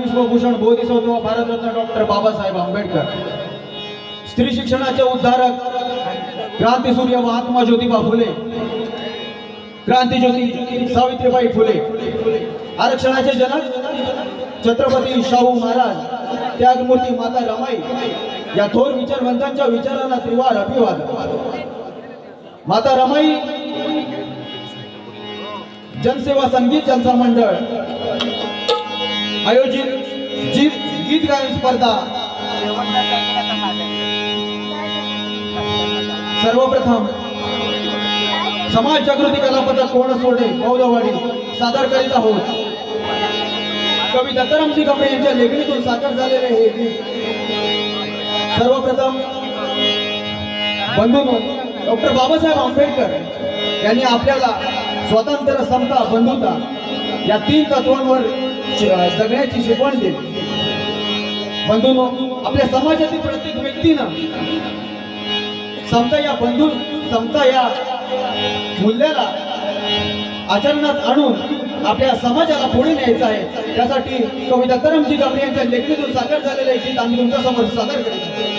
विश्वभूषण बोधिसत्व भारतरत्न डॉक्टर बाबासाहेब आंबेडकर. स्त्री शिक्षणाचे उद्धारक क्रांतीसूर्य महात्मा ज्योतिबा फुले. क्रांतीज्योती सावित्रीबाई फुले. आरक्षणाचे जनक छत्रपती शाहू महाराज त्यागमूर्ती माता रमाई या थोर विचारवंतांच्या विचारांना त्रिवार अभिवाद. माता रमाई जनसेवा संगीत जनता मंडळ. आयोजित जीव गीत गायन स्पर्धा. सर्वप्रथम समाज जागृती कलापथक कोण सोडे? गौरववाडी सादर करीत आहोत. कवी दत्तारामजी कपडे यांच्या लेखणीतून साकार झालेले हे गीत. सर्वप्रथम बंधू डॉक्टर बाबासाहेब आंबेडकर यांनी आपल्याला स्वतंत्र समता बंधुता या तीन तत्वांवर जगण्याची शिकवण दिली बंधू आपल्या समाजातील प्रत्येक व्यक्तीनं समता या बंधू समता या मूल्याला आचरणात आणून आपल्या समाजाला पुढे न्यायचं आहे. त्यासाठी कविता करमजी गावडे यांच्या लेखणीतून साकार झालेले गीत आम्ही तुमच्यासमोर सादर करीत.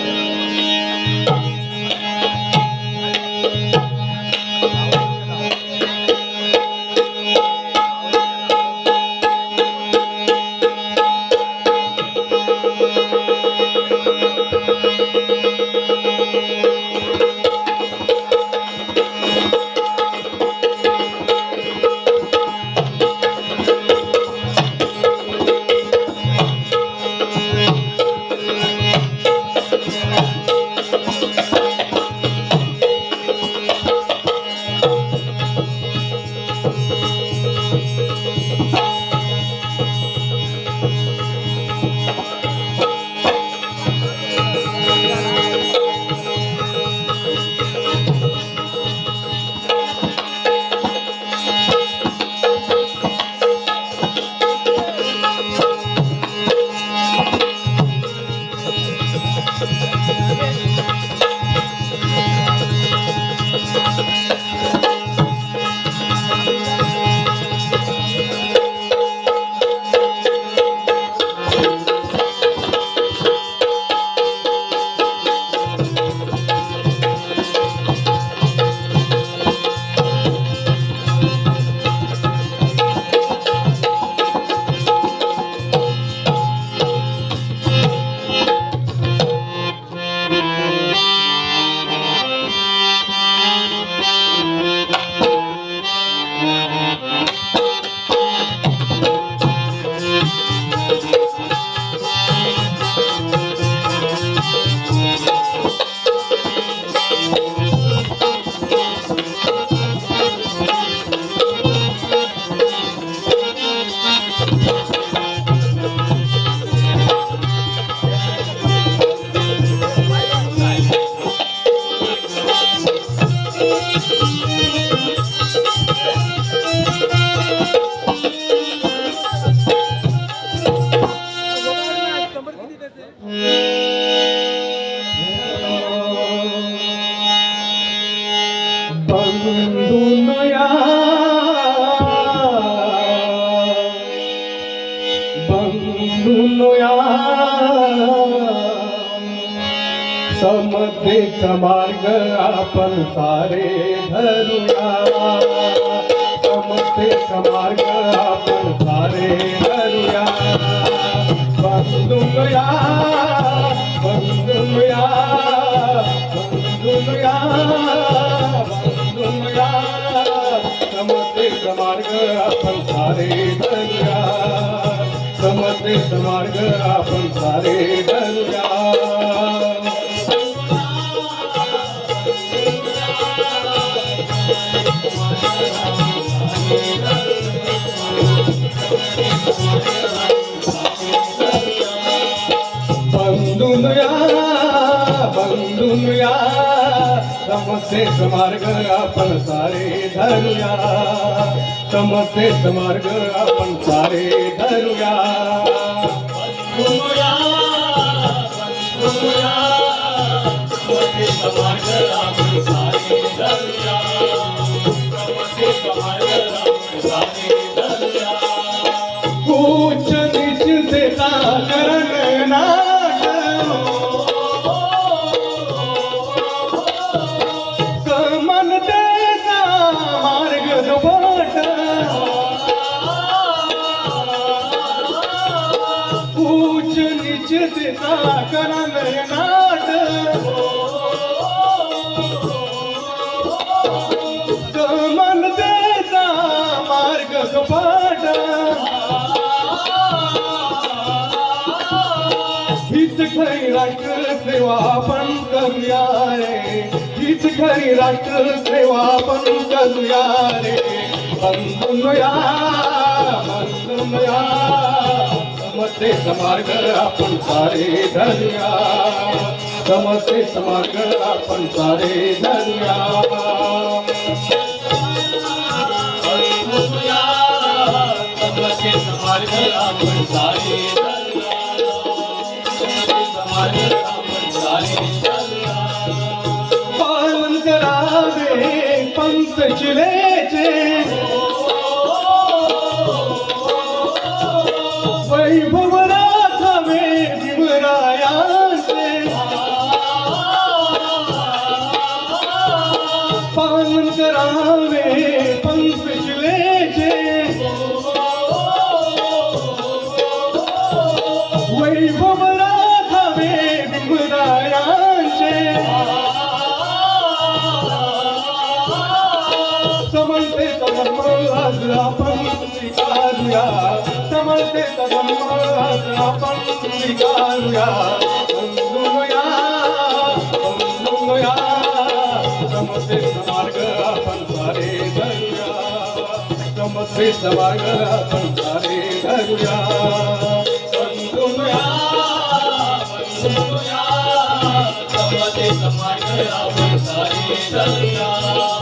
समतेचा मार्ग आपण सारे धरूया. समतेचा मार्ग आपण सारे धरूया. बंधुनया बंधुनया बंधुनया बंधुनया समतेचा मार्ग आपण सारे धरूया. समतेचा मार्ग आपण सारे धरूया. बंधुनया समते मार्ग आपण सारे धरूया समते मार्ग आपण सारे धरूया मार्ग आपण सारे धरूया. सेवा आपण करूया रे. हीच खरी राष्ट्र सेवा आपण करूया रे. बंधूया बंधुया समते समार्ग आपण सारे धरूया. समते समार्ग आपण सारे धरूया. पालन पंत शिलेचे वैभव राखावे भीमरायांचे. पालन करावे पंत शिलेचे वैभव राखावे भीमरायांचे. स्वीकारूया समजते धर्म आज आपण स्वीकारूया बंधुया बंधुया समजते मार्ग आपण सारे धरूया समजते मार्ग आपण सारे धरूया बंधुया कलबी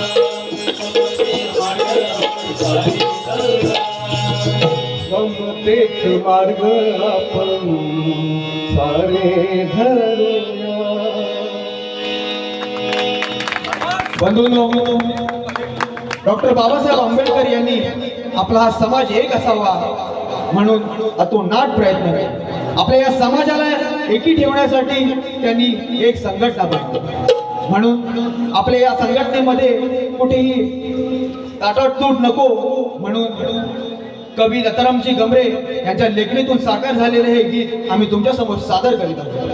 समतेच मार्ग आपण सारे धरूया बंधूंनो डॉक्टर बाबासाहेब आंबेडकर यांनी आपला हा समाज एक असावा म्हणून अतोनाट प्रयत्न केले. आपल्या या समाजाला एकी ठेवण्यासाठी त्यांनी एक संघटना बनवली. म्हणून आपल्या या संघटनेमध्ये कुठेही ताटातूट नको म्हणून कवी दत्तारामजी गमरे यांच्या लेखणीतून साकार झालेले हे गीत आम्ही तुमच्यासमोर सादर करीत आहोत.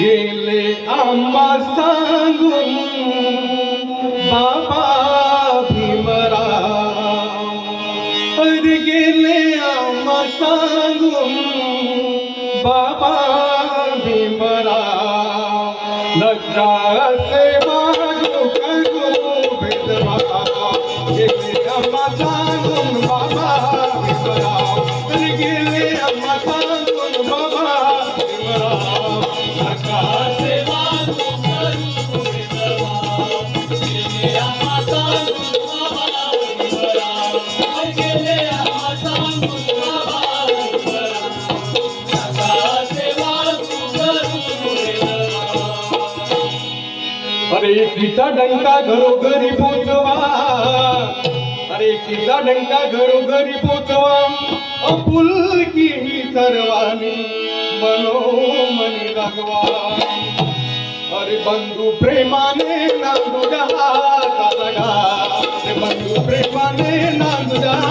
गेले आम्हा सांगून बाबा भीमराव. अरे गेले आम्हा सांगून. बाबा भीमराव. नकासे मागू करू भेदभाव. गेले आम्हा सांगून बाबा भीमराव. भीमराव अरे अरे डंका घरोघरी पोचवा. अरे एकीचा डंका घरोघरी पोचवा. अपुलकी ही सर्वानी मनोमनी रागवा अरे बंधू प्रेमाने नांदू जहाचा बंधू प्रेमाने नांदू जहाचा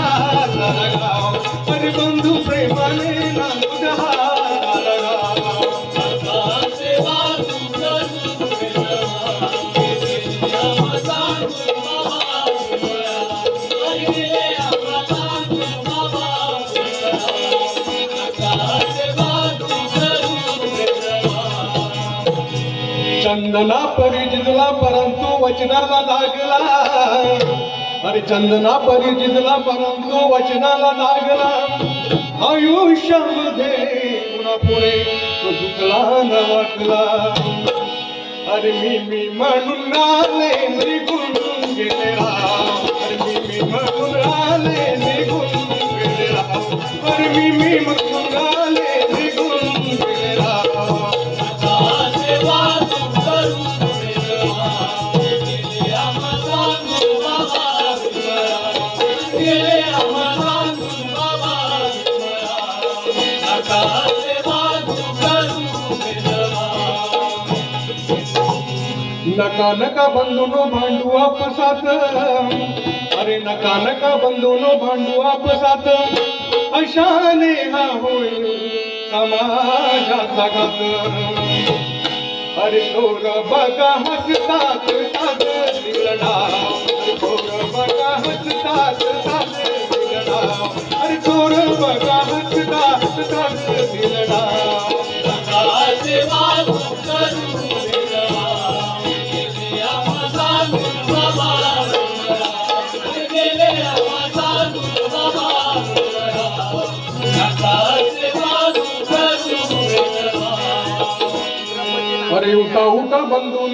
चंदना परी जिजला परंतु वचनाला लागला. अरे चंदना परी जिजला परंतु वचनाला लागला. आयुष्यामध्ये पुन्हा पुढे तो झुकला न वाटला. अरे मी मी म्हणून आले निघून गेले अरे मी मी म्हणून आले निघून गेले अरे मी मी नका नका बंधूनो भांडू आपसात. अरे नका नका बंधूनो भांडू आपसात. अशाने हा होईल समाजाचा घात. अरे थोर बघा हसतात साध दिलडा थोर बघा हसतात साध दिलडा अरे थोर बघा देवता उठा उठा